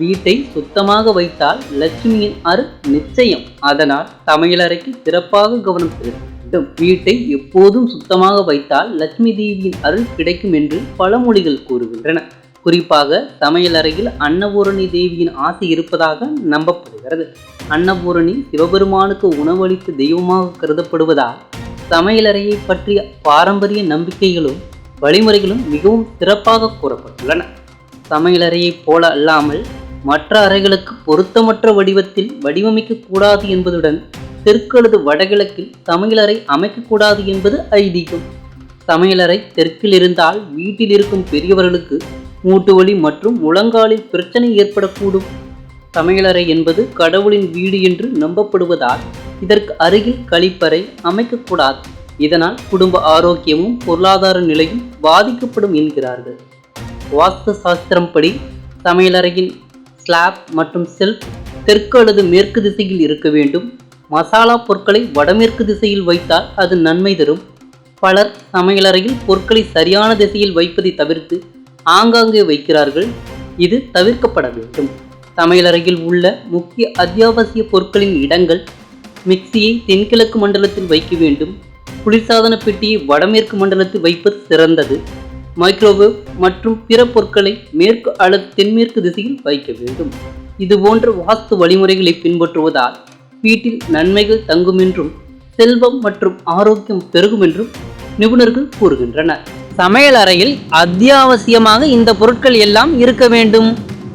வீட்டை சுத்தமாக வைத்தால் லட்சுமியின் அருள் நிச்சயம். அதனால் சமையலறைக்கு சிறப்பாக கவனம் செலுத்த வேண்டும் வீட்டை எப்போதும் சுத்தமாக வைத்தால் லட்சுமி தேவியின் அருள் கிடைக்கும் என்று பழமொழிகள் கூறுகின்றன. குறிப்பாக சமையலறையில் அன்னபூரணி தேவியின் ஆசை இருப்பதாக நம்பப்படுகிறது. அன்னபூரணி சிவபெருமானுக்கு உணவளித்த தெய்வமாக கருதப்படுவதால் சமையலறையை பற்றிய பாரம்பரிய நம்பிக்கைகளும் வழிமுறைகளும் மிகவும் சிறப்பாக கூறப்பட்டுள்ளன. சமையலறையைப் போல அல்லாமல் மற்ற அறைகளுக்கு பொருத்தமற்ற வடிவத்தில் வடிவமைக்கக்கூடாது என்பதுடன் தெற்கு அல்லது வடகிழக்கில் சமையலறை அமைக்கக்கூடாது என்பது ஐதீகம். சமையலறை தெற்கில் இருந்தால் வீட்டில் இருக்கும் பெரியவர்களுக்கு மூட்டு வலி மற்றும் முழங்காலில் பிரச்சனை ஏற்படக்கூடும். சமையலறை என்பது கடவுளின் வீடு என்று நம்பப்படுவதால் இதற்கு அருகில் கழிப்பறை அமைக்கக்கூடாது இதனால் குடும்ப ஆரோக்கியமும் பொருளாதார நிலையும் பாதிக்கப்படும் என்கிறார்கள். வாஸ்து சாஸ்திரம் படி சமையலறையின் ஸ்லாப் மற்றும் செல்ஃப் தெற்கு அல்லது மேற்கு திசையில் இருக்க வேண்டும். மசாலா பொருட்களை வடமேற்கு திசையில் வைத்தால் அது நன்மை தரும். பலர் சமையலறையில் பொருட்களை சரியான திசையில் வைப்பதை தவிர்த்து ஆங்காங்கே வைக்கிறார்கள். இது தவிர்க்கப்பட வேண்டும். சமையலறையில் உள்ள முக்கிய அத்தியாவசிய பொருட்களின் இடங்கள் மிக்சியை தென்கிழக்கு மண்டலத்தில் வைக்க வேண்டும். குளிர்சாதன பெட்டியை வடமேற்கு மண்டலத்தில் வைப்பது சிறந்தது. மைக்ரோவேவ் மற்றும் பிற பொருட்களை மேற்கு அல்லது தென்மேற்கு திசையில் வைக்க வேண்டும். இது போன்ற வாஸ்து வழிமுறைகளை பின்பற்றுவதால் வீட்டில் நன்மைகள் தங்கும் என்றும் செல்வம் மற்றும் ஆரோக்கியம் பெருகும் என்றும் நிபுணர்கள் கூறுகின்றனர். சமையல் அறையில் அத்தியாவசியமாக இந்த பொருட்கள் எல்லாம் இருக்க வேண்டும்.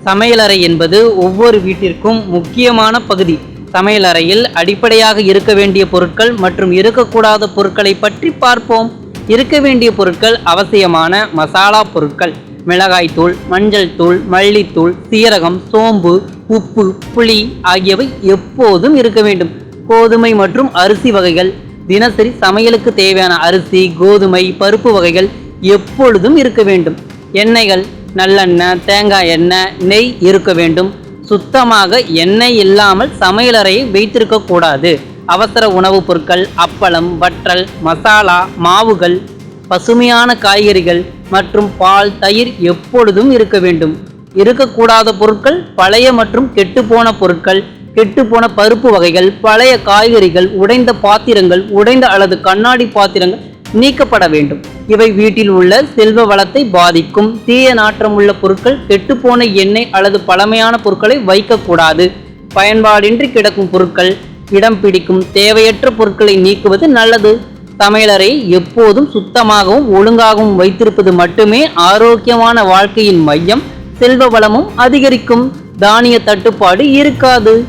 சமையலறை என்பது ஒவ்வொரு வீட்டிற்கும் முக்கியமான பகுதி. சமையலறையில் அடிப்படையாக இருக்க வேண்டிய பொருட்கள் மற்றும் இருக்கக்கூடாத பொருட்களை பற்றி பார்ப்போம். இருக்க வேண்டிய பொருட்கள் அவசியமான மசாலா பொருட்கள். மிளகாய்த்தூள் மஞ்சள் தூள் மல்லித்தூள் சீரகம் சோம்பு உப்பு புளி ஆகியவை எப்போதும் இருக்க வேண்டும். கோதுமை மற்றும் அரிசி வகைகள் தினசரி சமையலுக்கு தேவையான அரிசி கோதுமை பருப்பு வகைகள் எப்பொழுதும் இருக்க வேண்டும். எண்ணெய்கள் நல்லெண்ணெய் தேங்காய் எண்ணெய் நெய் இருக்க வேண்டும். சுத்தமாக எண்ணெய் இல்லாமல் சமையலறையை வைத்திருக்கக்கூடாது அவசர உணவுப் பொருட்கள் அப்பளம் வற்றல் மசாலா மாவுகள் பசுமையான காய்கறிகள் மற்றும் பால் தயிர் எப்பொழுதும் இருக்க வேண்டும். இருக்கக்கூடாத பொருட்கள் பழைய மற்றும் கெட்டுப்போன பொருட்கள் கெட்டுப்போன பருப்பு வகைகள் பழைய காய்கறிகள் உடைந்த பாத்திரங்கள் உடைந்த அல்லது கண்ணாடி பாத்திரங்கள் நீக்கப்பட வேண்டும். இவை வீட்டில் உள்ள செல்வ வளத்தை பாதிக்கும். தீய நாற்றம் உள்ள பொருட்கள் கெட்டுப்போன எண்ணெய் அல்லது பழமையான பொருட்களை வைக்கக்கூடாது. பயன்பாடின்றி கிடக்கும் பொருட்கள் இடம் பிடிக்கும் தேவையற்ற பொருட்களை நீக்குவது நல்லது. சமையலறை எப்போதும் சுத்தமாகவும் ஒழுங்காகவும் வைத்திருப்பது மட்டுமே ஆரோக்கியமான வாழ்க்கையின் மையம். செல்வ வளமும் அதிகரிக்கும். தானிய தட்டுப்பாடு இருக்காது.